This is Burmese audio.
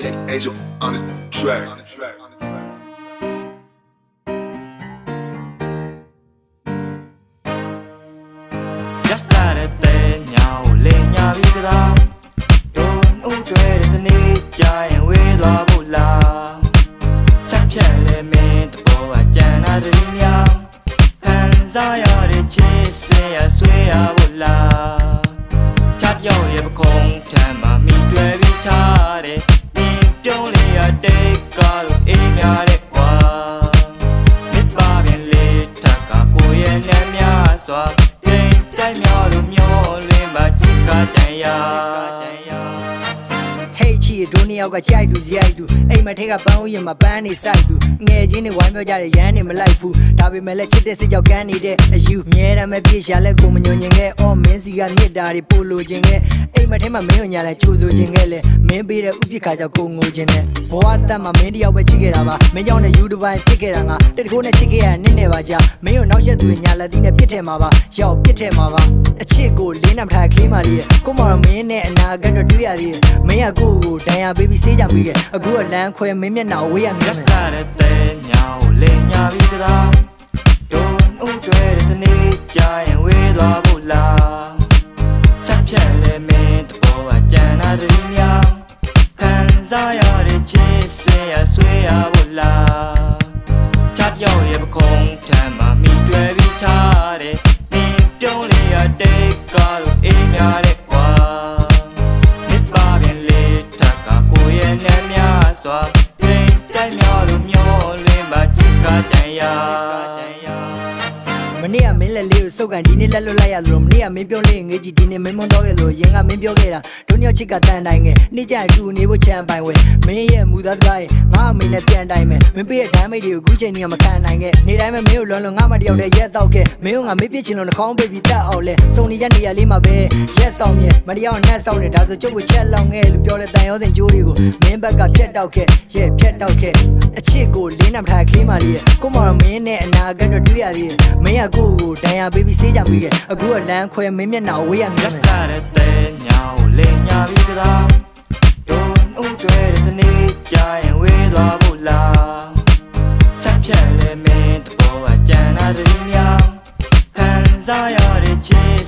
Take Angel on the track. Just လာတဲ့ညောင်လေညာပြီးကလားဒုံဥတွေတဲ့တ များတဲ့ကွာမြစ်ပါပင်လေးထက်ကကိုရဲ့နဲ့များစွာတိမ်တိုက်မျောလို့မျောလွင်ပါချစ်ကတန်ရာဟေးချီဒိုနှစ်ယောက်ကကြိုက်သူဇိုက်သူအိမ်မထဲကပန်းဦးရင်မှာပန်းနေဆိုင်သူငယ်ချင်းတွေဝိုင်းပြောကြတယ်ရမ်းနေမလိုက်ဘူးဒါပေမဲ့လည်းချစ်တဲ့စိတ်ကြောင့်ကန်းနေတဲ့အယူမြဲတမ်းပဲပြေရှာလဲကိုမညွန်ညင်ခဲ့အော်မင်းစီကမြစ်တာတွေပို့လိုခြင်းခဲ့အိမ်မထဲမှာမင်းတို့ညာလဲကြိုးဆိုခြင်းခဲ့လဲမင်းပေးတဲ့ဥပက္ခကြောင့်ကိုငိုခြင်းနဲ့ဘဝတက်မှာမင်းတယောက်ပဲချစ်ခဲ့တာပါမင်းကြောင့်လည်းယူတူပိုင်းဖြစ်ခဲ့တာငါတတကိုးနဲ့ချစ်ခဲ့ရနစ်နေပါကြမင်းတို့နောက်ရက်သူတွေညာလက်သီးနဲ့ပြစ်ထဲမှာပါရောက်ပြစ်ထဲမှာပါအချစ်ကိုလင်းနံထားကလေးမလေးရဲ့ကိုမောင်မင်းနဲ့အနာဂတ်တော့တွေ့ရသေးတယ်မင်းကကိုယ့်ကိုဒဏ်ရာပေးပြီးစေးကြပြီးခဲ့အခုကလမ်းခွဲမင်းမျက်နှာဝေးရမြင် Just မယ်လာတဲ့ညောင်လေညာပြီးကလားဒုံဥတွေတဲ့တနေ့ကြရင်ဝေးသွားဖို့လား စားရတဲ့ချစ်စင် လက်လေးကိုစုပ်ကန်ဒီနေ့လက်လွတ်လိုက်ရလို့မနေ့ကမင်းပြောလေးငေးကြီးဒီနေ့မင်းမွန်းတော့ခဲ့လို့ရင်ကမင်းပြောခဲ့တာဒုညောချစ်ကတန်တိုင်းငယ်နေ့ကျရင်တူနေဖို့ချမ်းပိုင်ဝဲမင်းရဲ့မူသားတကားရဲ့ငါအမေနဲ့ပြန်တိုင်းမယ်မင်းပေးတဲ့ဒမ်းမိတ်တွေကိုအခုချိန်ကြီးကမခံနိုင်ခဲ့နေတိုင်းပဲမင်းကိုလွန်လွန်ငါမတယောက်တည်းရက်တော့ခဲ့မင်းကငါမေးပြချင်လို့နှာခေါင်းပေးပြီးတက်အောင်လဲစုံနေရနေရလေးမှာပဲရက်ဆောင်မြဲမတယောက်နဲ့ဆောက်နေဒါဆိုကျုပ်ကိုချက်လောင်ခဲ့လို့ပြောလဲတန်ရောစင်ကြိုးတွေကိုမင်းဘက်ကဖြတ်တောက်ခဲ့ရဲ့ဖြတ်တောက်ခဲ့အချစ်ကိုလင်းနံထားကလေးမလေးရဲ့ကိုမောင်မင်းနဲ့အနာဂတ်တော့တွေ့ရသေးတယ်မင်းကကိုယ့်ကိုဒဏ်ရာပေးပြီးစေးကြပြီးခဲ့အခုကလမ်းခွဲမင်းမျက်နှာဝေးရမြင် Just မယ်လာတဲ့ညောင်လေညာပြီးကလားဒုံဥတွေတဲ့တနေ့ကြရင်ဝေးသွားဖို့လားဆက်ဖြတ်လေမင်းတဘောကကြံတာတည်းများခံစားရတဲ့ချစ်စင်